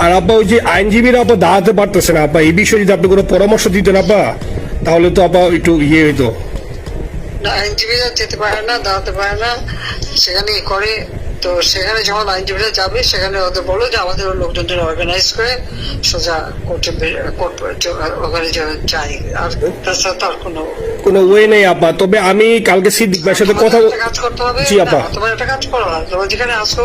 আর আপা ওই যে আইনজীবীরা আপা দাঁড়াতে পারতেছে না আপা এই বিষয়ে যদি আপনি কোনো পরামর্শ দিতেন আপা তাহলে তো আপা একটু ইয়ে হইতো। আইনজীবীরা যেতে পারে না দাঁড়াতে পারে না। সেখানে করে। তো সেখানে যখন আইনজীবীরা যাবে সেখানে ওদের বলো যে আমাদের লোকজনদের অর্গানাইজ করে সোজা কোর্টে কোর্ট ওখানে যাই। আর তাছাড়া কোনো কোনো ওয়ে নেই আপা তবে আমি কালকে সিদ্দিক ভাইয়ের সাথে কথা কাজ করতে হবে। জি আপা তোমার একটা কাজ করো না তোমার যেখানে আসো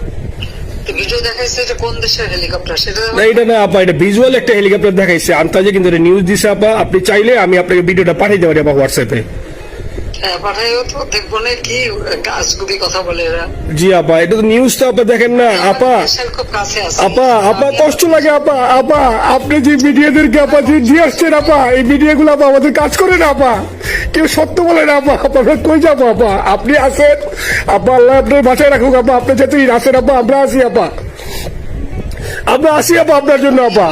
এটা না আপা, এটা ভিজুয়াল একটা হেলিকপ্টার দেখাইছে। আন্তাজে কিন্তু নিউজ দিছে, আপা, আপনি চাইলে আমি আপনাকে ভিডিওটা পাঠিয়ে দেবো হোয়াটসঅ্যাপে জি আপা এটা তো নিউজ তো আপা দেখেন না আপা। দেশের খুব কাছে আছে। আপা আপা কষ্ট লাগে আপা আপা আপনি যে মিডিয়াদেরকে আপা যে দিয়ে আসছেন আপা এই মিডিয়াগুলো আপা আমাদের কাজ করে না আপা। কেউ সত্য বলে না আপা কই যাব আপা? আপনি আসেন আপা আল্লাহ আপনার বাসায় রাখুক আপা আপনি যেতেই আসেন আপা আমরা আসি আপা। আমরা আসি আপা আপনার জন্য আপা।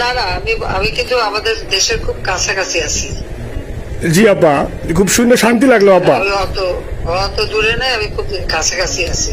না না আমি আমি কিন্তু আমাদের দেশের খুব কাছাকাছি আছি। জি, আপা। খুব শুনে শান্তি লাগল, আপা। অত অত দূরে নেই, আমি খুব কাছাকাছি আছি।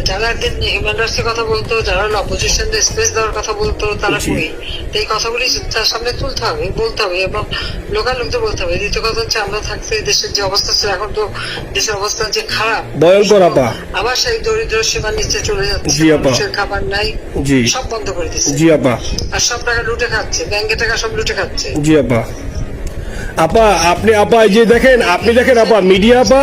যারা একদিন হিউম্যান রাইটস এর কথা বলতো যারা অপোজিশন স্পেস দেওয়ার কথা বলতো তারা কই? এই কথাগুলি তার সামনে তুলতে হবে বলতে হবে এবং লোকাল লোকদের বলতে হবে। দ্বিতীয় কথা হচ্ছে আমরা থাকতে দেশের যে অবস্থা ছিল এখন তো দেশের অবস্থা যে খারাপ। ভয়ঙ্কর আপা। আবার সেই দরিদ্র সীমার নিচে চলে যাচ্ছে মানুষের খাবার নাই সব বন্ধ করে দিচ্ছে। জি আপা। আর সব টাকা লুটে খাচ্ছে ব্যাংকে টাকা সব লুটে খাচ্ছে। জি আপা। আপা আপনি আপা এই যে দেখেন আপনি দেখেন আপা মিডিয়া আপা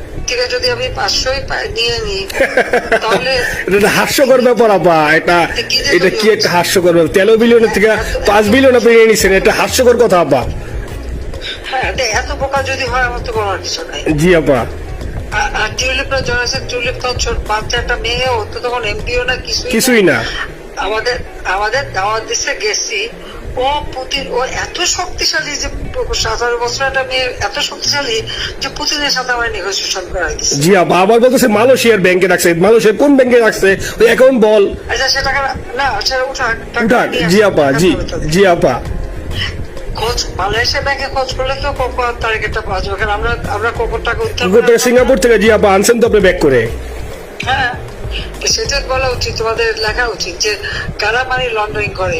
থেকে যদি আমি পাঁচশোই নিয়ে নিই তাহলে এটা হাস্যকর ব্যাপার আপা। এটা এটা কি একটা হাস্যকর ব্যাপার? তেরো বিলিয়নের থেকে পাঁচ বিলিয়ন আপনি নিয়ে নিচ্ছেন এটা হাস্যকর কথা আপা। হ্যাঁ এত বোকা যদি হয় আমার তো বলার কিছু নাই। জি আপা। আর- টিউলিপ বাচ্চা একটা মেয়ে ও তো তখন এমপিও না কিছুই না। কিছুই না। আমাদের আমাদের দাওয়াত দিচ্ছে গেছি। ও পুতিন ও এত শক্তিশালী যে সাতারো বছর একটা মেয়ে এত শক্তিশালী যে পুতিনের সাথে আমার নেগোসিয়েশন করাই দিচ্ছে জি আপা আবার বলতেছে মালয়েশিয়ার ব্যাংকে রাখছে। মালয়েশিয়ার কোন ব্যাংকে রাখছে? ওই অ্যাকাউন্ট বল। আচ্ছা সে টাকা না সেটা উঠাক টাকা উঠাক জি আপা জি জি আপা খোঁজ মালয়েশিয়া ব্যাংকে খোঁজ করলে তো কোকোর তারিখটা পাওয়া যাবে? কারণ আমরা আমরা কোকোর টাকা উদ্ধার সিঙ্গাপুর থেকে করে জি আপা আনছেন তো আপনি ব্যাক করে। হ্যাঁ সেটা বলা উচিত তোমাদের লেখা উচিত যে কারা মানি লন্ডারিং করে?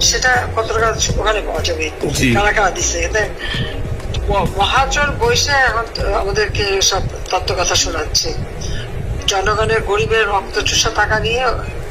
সেটা কত টাকা ওখানে পাওয়া যাবে? কারা কারা দিচ্ছে এতে মহাজন বৈশে এখন আমাদেরকে সব তত্ত্ব কথা শোনাচ্ছে। জনগণের গরিবের রক্ত চুষা টাকা নিয়ে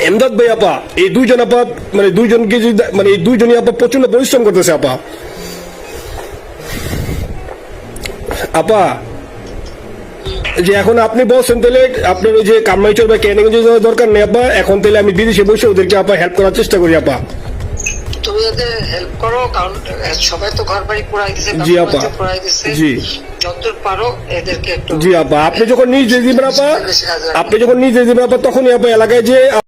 এমদাদ ভাই আপা এই দুইজন আপা মানে দুইজনকে মানে এই দুইজনই আপা প্রচণ্ড পরিশ্রম করতেছে আপা। আপা যে এখন আপনি বলছেন তাহলে আপনার ওই যে কামাইচর বা ক্যানিং যাওয়ার দরকার নেই আপা এখন তাহলে আমি বিদেশে বসে ওদেরকে আপা হেল্প করার চেষ্টা করি আপা। তুমি ওদের হেল্প করো কারণ সবাই তো ঘর বাড়ি পুরাই দিছে জি আপা। জি। যতদূর পারো এদেরকে একটু জি আপা। আপনি যখন নিজে দিবেন আপা আপনি যখন নিজে দিবেন আপা তখনই আপা এলাকায় যে